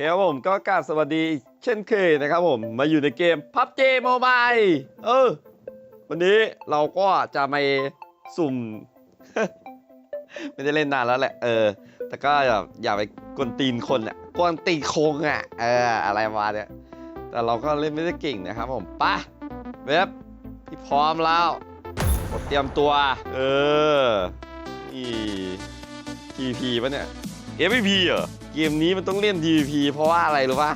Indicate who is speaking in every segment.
Speaker 1: ครับผมก็กราบสวัสดีเช่นเคยนะครับผมมาอยู่ในเกม PUBG Mobile เออ วันนี้เราก็จะมาสุ่ม ไม่ได้เล่นนานแล้วแหละ เออ แต่ก็อย่าอย่าไปกวนตีนคนอะกวนตีนโคงอะ เออ อะไรมาเนี่ย แต่เราก็เล่นไม่ได้เก่งนะครับผมปะเว็บพี่พร้อมแล้วกดเตรียมตัว เออนี่ TP ปะเนี่ย MVP เหรอ เกมนี้มันต้องเล่น TP เพราะว่าอะไรรู้ปะ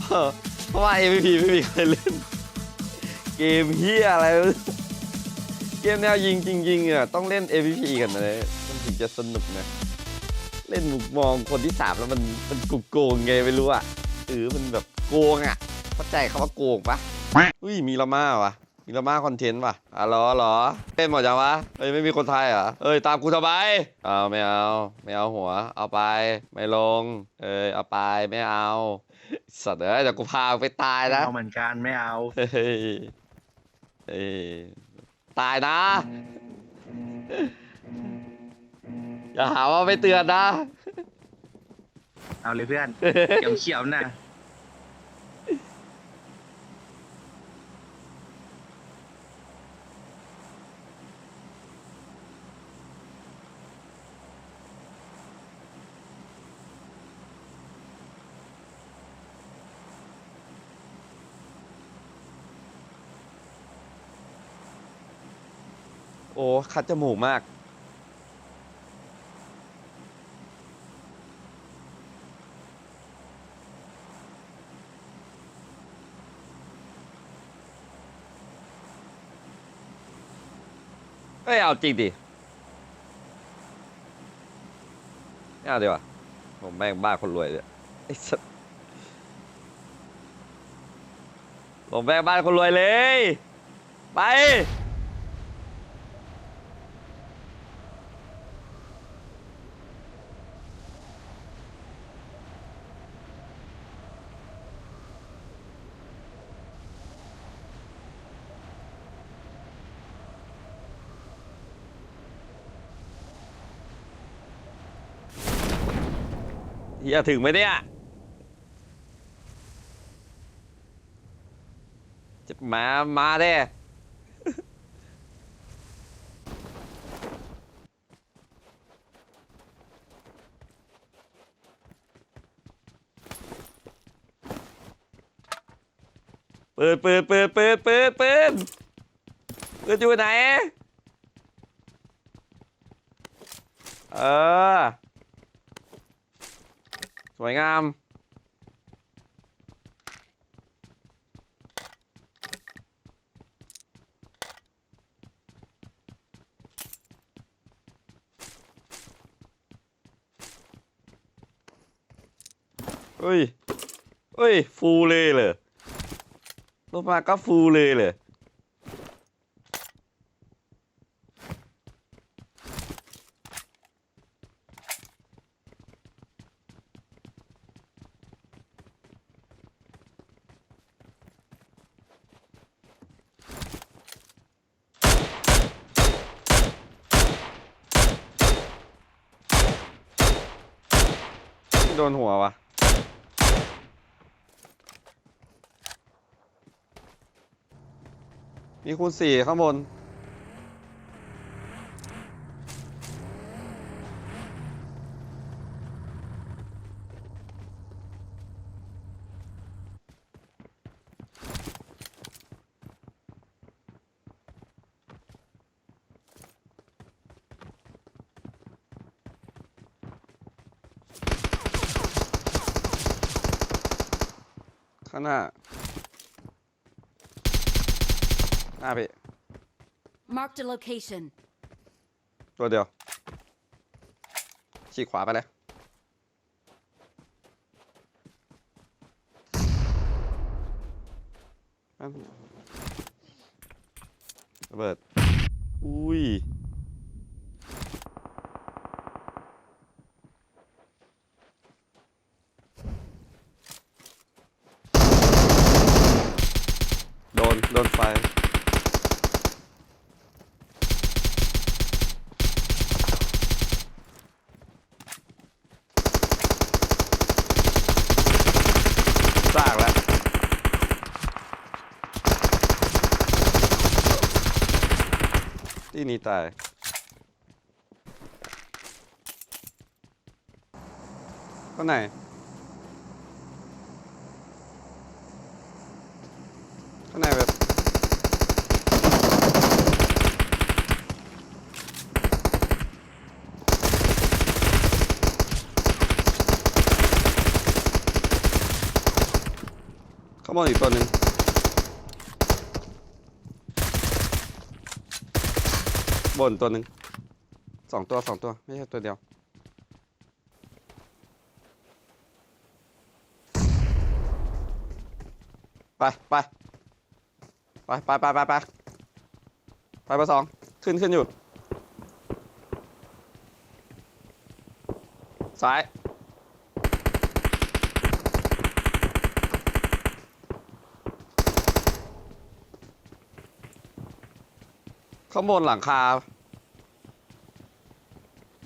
Speaker 1: เพราะเพราะว่า MVP ไม่มีใครเล่น เกมเฮียอะไร เกมแนวยิงจริงๆอะต้องเล่น MVP กันนะมันถึงจะสนุกนะเล่นมุกมองคนที่สามแล้วมันมันกุโกงไงไม่รู้อะเออมันแบบโกงอะเข้าใจคำว่าโกงปะอุ้ยมีละม่าวะ มีละม่าคอนเทนต์ปะอ๋อเหรอเหรอเล่นหมดยังวะเอ้ยไม่มีคนไทยเหรอเอ้ยตามกูทำไมเอาไม่เอา ไม่เอาหัว เอาไป ไม่ลง เอ้ยเอาไปไม่เอา สัตว์เอ้ยเดี๋ยวกูพาไปตาย
Speaker 2: ไม่
Speaker 1: นะ
Speaker 2: เอาเหมือนกันไม่เอา
Speaker 1: เฮ้ยเฮ้ยตายนะ อย่าหาว่าไม่เตือนนะ
Speaker 2: เอาเลยเพื่อนเขียวเขียวๆนะ
Speaker 1: คัดจมูกมาก เอ้ยเอาจริงดิไม่เอาดีกว่าผมแม่งบ้าคนรวยเลยไอ้สัสผมแม่งบ้านคนรวยเลย ไป เฮียถึงไหมเนี่ยจะมามาเด้เปิดเปิดเปิดเปิดเปิดเปิดเปิดอยู่ไหน เออ สวยงาม เฮ้ย เฮ้ย ฟูลเลยเหรอลงมาก็ฟูเลยเหร โดนหัววะมีคูณสี่ข้างบน ข้างหน้า หน้าพี่
Speaker 3: Marked a location.
Speaker 1: ตัวเดียวฉีกขวาไปเลย แป๊บระเบิด อุ้ย mini tak. Cái này. Này vậy. Come on, you funny. บนตัวหนึ่งสองตัวสองตัว ไม่ใช่ตัวเดียว ไปไปไปไปไปไปไปไปไปสองขึ้นขึ้นอยู่ซ้าย ข้างบนหลังคา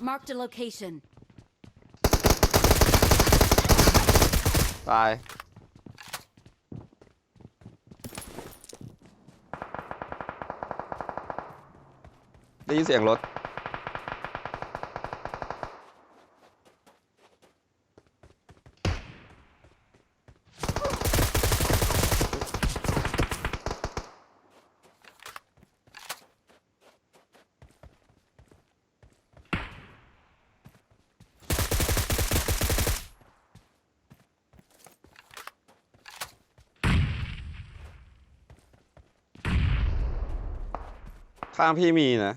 Speaker 3: Marked a location.
Speaker 1: ตาย ได้ยินเสียงรถ ข้างพี่มีนะ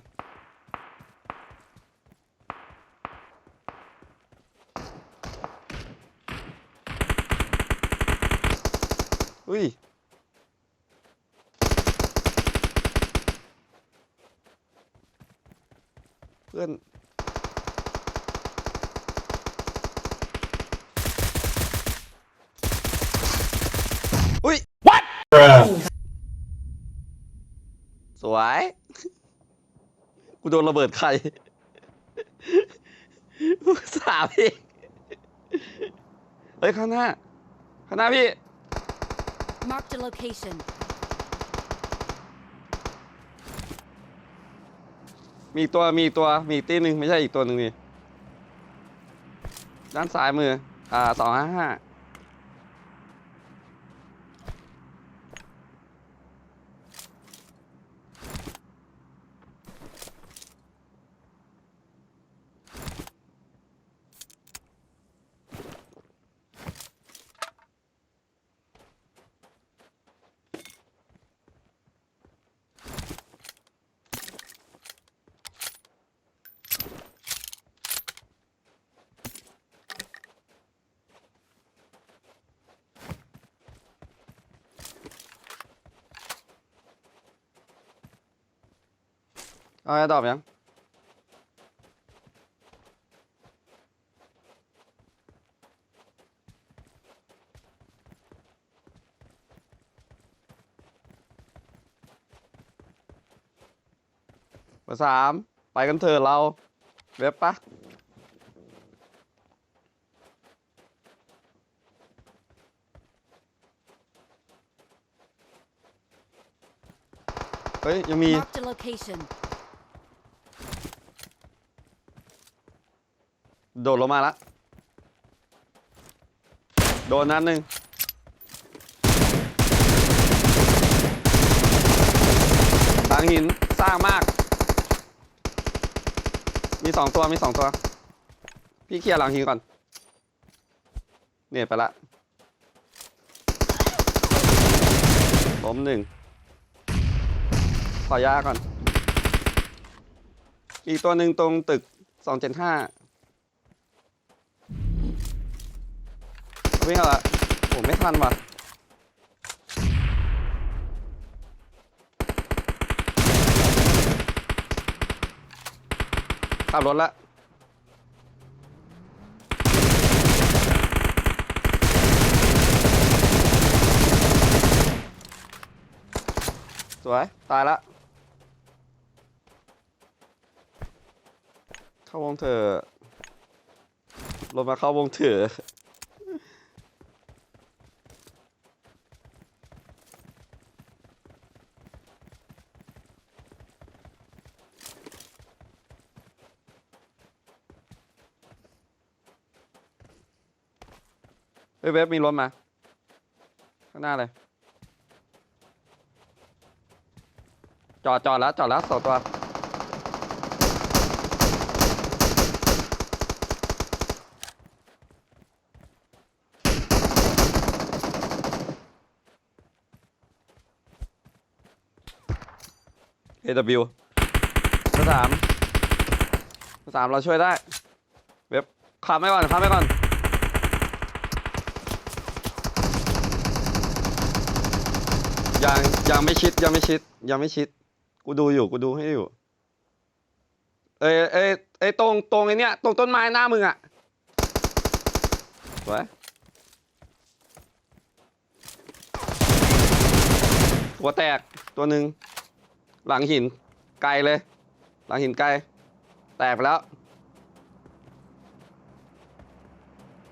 Speaker 1: สวย กูโดนระเบิดใครสามพี่เฮ้ยข้างหน้า ข้างหน้าพี่
Speaker 3: Marked a location.
Speaker 1: มีอีกตัวมีอีกตัวมีอีกตีหนึ่งไม่ใช่อีกตัวหนึ่งนี่ด้านซ้ายมือ อ่าสองห้าห้า เอาไอ้ตอบยังเบอร์สามไปกันเถอะเราเว็บปะเฮ้ย ยังมี
Speaker 3: Marked a location.
Speaker 1: โดดลงมาละ โดนนัดหนึ่งทางหินสร้างมาก มีสองตัวมีสองตัว พี่เคลียร์หลังหินก่อน เนี่ยไปละล้มหนึ่ง ขอยาก่อน อีกตัวหนึ่งตรงตึกสองเจ็ดห้า วิ่งอาละผมไม่ทันว่ะขับรถละสวย ตายละเข้าวงเถอะลงมาเข้าวงเถอะ ฮ้ยเว็บมีรถมา ข้างหน้าเลย จอดจอดแล้วจอดแล้วสองตัว AW ภาสามสามเราช่วยได้ เว็บขับไม่ก่อนขับไม่ก่อน ยังยังไม่ชิดยังไม่ชิด ยังไม่ชิด กูดูอยู่กูดูให้อยู่ เอ้ยเอ้ยเอ้ยตรงตรงไอ้เนี้ยตรงต้นไม้หน้ามึงอะสวยหัวแตกตัวหนึ่งหลังหินไกลเลย หลังหินไกล แตกไปแล้ว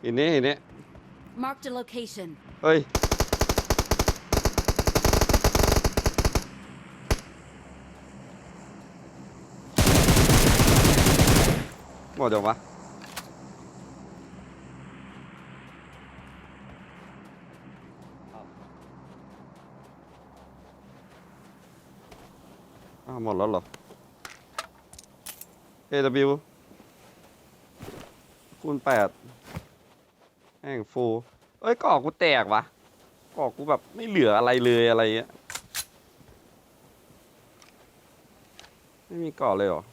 Speaker 1: หินนี้หินนี้
Speaker 3: Marked a location.
Speaker 1: เฮ้ย หมดเดี๋ยววะอ้าวหมดแล้วเหรอ AW คูณแปดแห่งฟูเอ้ยกอกกูแตกวะกอกกูแบบไม่เหลืออะไรเลยอะไรเงี้ย ไม่มีกอกเลยเหรอ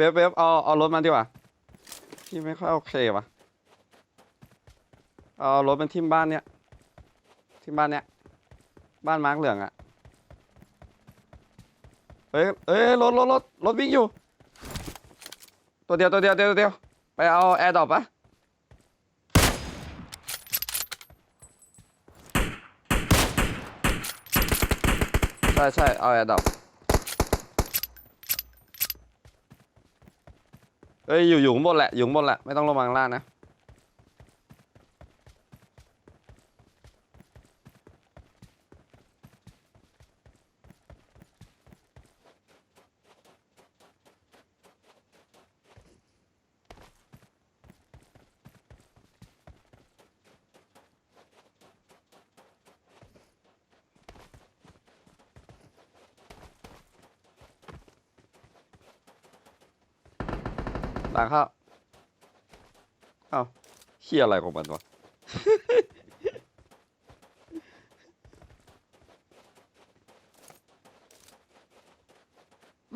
Speaker 1: เว็บเว็บเอาเอารถมาดีกว่าพี่ไม่ค่อยโอเควะเอารถเป็นทิมบ้านเนี้ยทิมบ้านเนี้ยบ้านมาร์กเหลืองอะเฮ้ยเฮ้ยรถรถรถรถวิ่งอยู่ ตัวเดียวตัวเดียวตัวเดียวไปเอาแอร์ดรอปปะใช่ใช่เอาแอร์ดรอป เอ้ยอยู่อยู่ข้างบนแหละอยู่ข้างบนแหละไม่ต้องลงมาข้างล่างนะ หลังเข้าเอ้าเฮียอะไรของมันวะ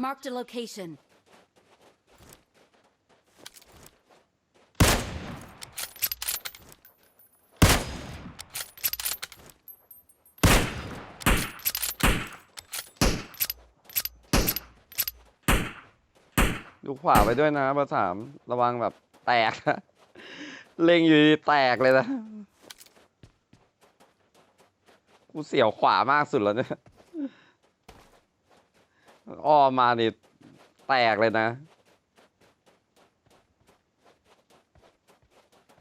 Speaker 3: Marked a location.
Speaker 1: ดู ขวาไปด้วยนะเบอร์สามระวังแบบแตกเล็งอยู่ดีๆแตกเลยนะกูเสียวขวามากสุดแล้วเนี่ยอ้อมมานี่แตกเลยนะ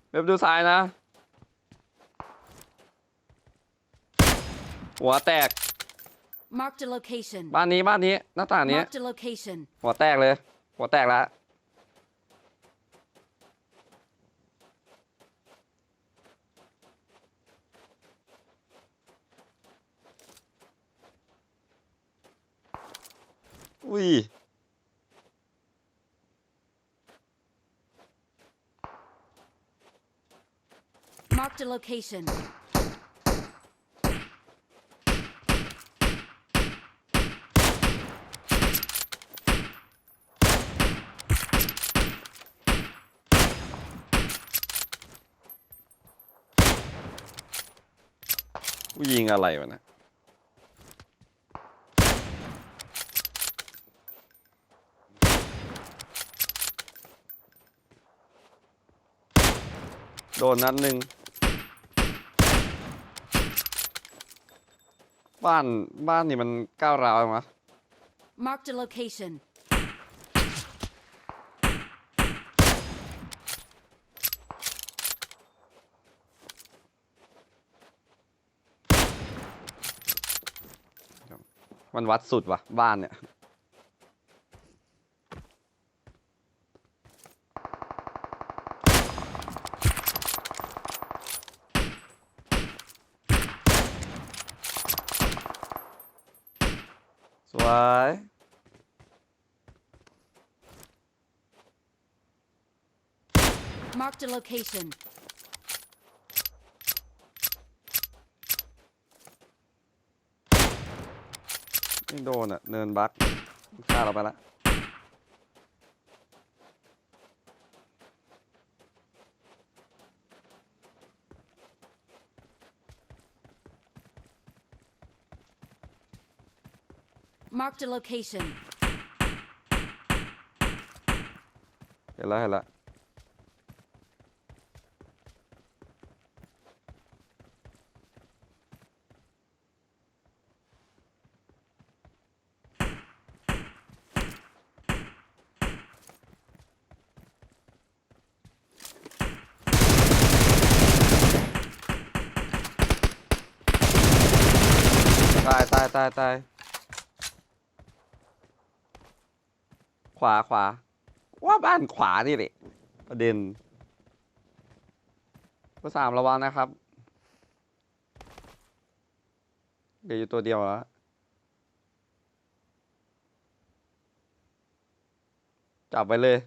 Speaker 1: เว็บดูซ้ายนะ หัวแตก
Speaker 3: Marked a location.
Speaker 1: บ้านนี้บ้านนี้หน้าต่างนี้
Speaker 3: Marked a location.
Speaker 1: หัวแตกเลย หัวแตกแล้ว อุ้ย
Speaker 3: Marked a location.
Speaker 1: ยิงอะไรวะนะโดนนัดหนึ่งบ้านบ้านนี่มันก้าวร้าวมั้ย
Speaker 3: Marked a location.
Speaker 1: มันวัดสุดวะบ้านเนี่ย สวย
Speaker 3: Marked a location.
Speaker 1: ไม่โดนอะเนินบักฆ่าเราไปละ
Speaker 3: Marked a location.
Speaker 1: เห็นแล้วเห็นแล้วตายตายขวาขวาว่าบ้านขวานี่แหละประเด็นก็สามระวังนะครับเดี๋ยวอยู่ตัวเดียวแล้วจับไปเลย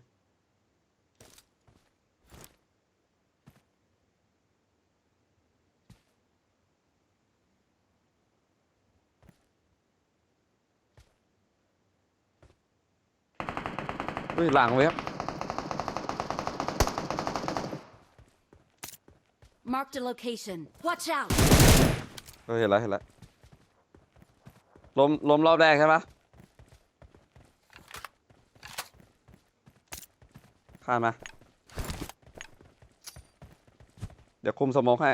Speaker 1: เฮ้ยหลังเว็บ
Speaker 3: Marked a location. Watch out.
Speaker 1: เออเห็นแล้วเห็นแล้วล้มล้มรอบแรกใช่ปะข้ามมา เดี๋ยวคุมสโมองให้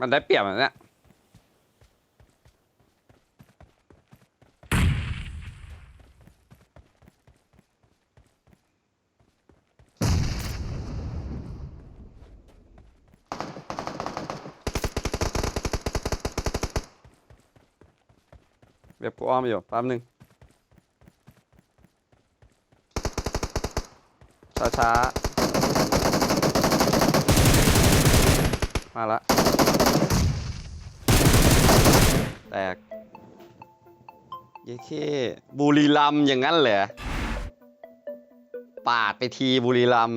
Speaker 1: มันได้เปรียบอันเนี้ยเว็บกูอ้อมอยู่แป๊บนึงช้าช้าๆมาละ เยเคบุรีรัมอย่างนั้นเหรอปาดไปทีบุรีรัม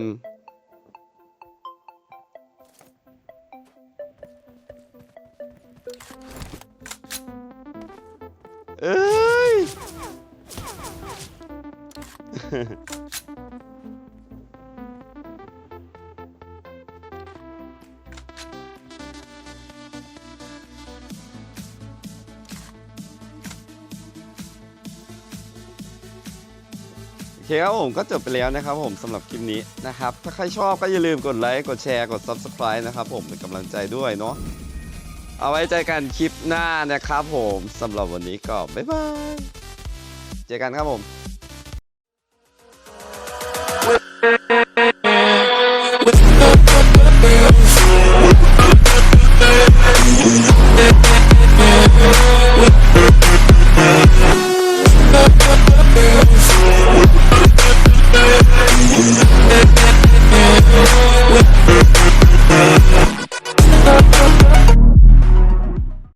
Speaker 1: เอ้ย เคครับผมก็จบไปแล้วนะครับผมสำหรับคลิปนี้นะครับ ถ้าใครชอบก็อย่าลืมกดไลค์กดแชร์กด Subscribe นะครับผมเป็นกำลังใจด้วยเนาะเอาไว้เจอกันคลิปหน้านะครับผมสำหรับวันนี้ก็บ๊ายบาย เจอกันครับผม